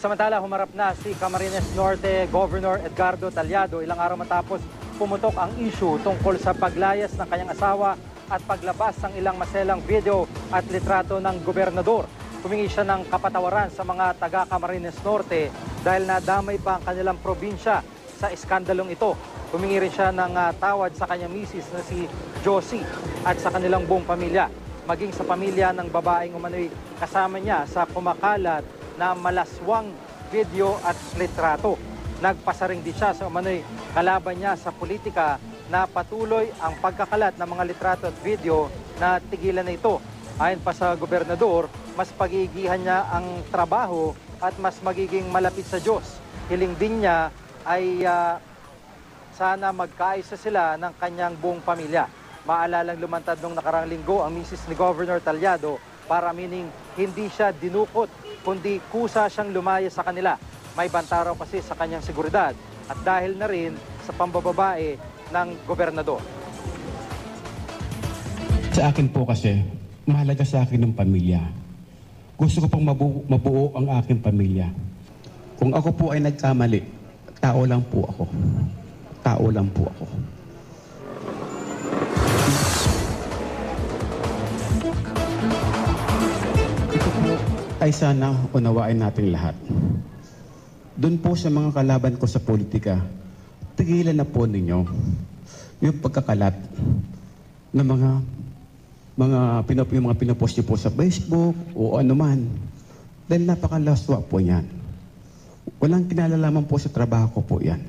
Samantala, humarap na si Camarines Norte Governor Edgardo Talyado ilang araw matapos pumutok ang issue tungkol sa paglayas ng kanyang asawa at paglabas ng ilang maselang video at litrato ng gobernador. Humingi siya ng kapatawaran sa mga taga Camarines Norte dahil nadamay pa ang kanilang probinsya sa iskandalong ito. Humingi rin siya ng ah, tawad sa kanyang misis na si Josie at sa kanilang buong pamilya. Maging sa pamilya ng babaeng umano'y kasama niya sa kumakalat na malaswang video at litrato. Nagpasaring din siya sa umano'y kalaban niya sa politika na patuloy ang pagkakalat ng mga litrato at video na tigilan na ito. Ayon pa sa gobernador, mas pagigihan niya ang trabaho at mas magiging malapit sa Diyos. Hiling din niya ay ah, sana magkaisa sila ng kanyang buong pamilya. Maalalang lumantad nung nakarang linggo ang misis ni Governor Talyado para mining hindi siya dinukot kundi kusa siyang lumaya sa kanila. May banta kasi sa kanyang seguridad at dahil na rin sa pambababae ng gobernador. Sa akin po kasi, mahalaga sa akin ng pamilya. Gusto ko pong mabuo, mabuo ang aking pamilya. Kung ako po ay nagkamali, tao lang po ako. Tao lang po ako. Ay sana unawain natin lahat. Doon po sa mga kalaban ko sa politika, tigilan na po ninyo yung pagkakalat ng mga mga pinop yung mga pinopost niyo po sa Facebook o ano man. Dahil napakalaswa po yan. Walang kinalalaman po sa trabaho ko po yan.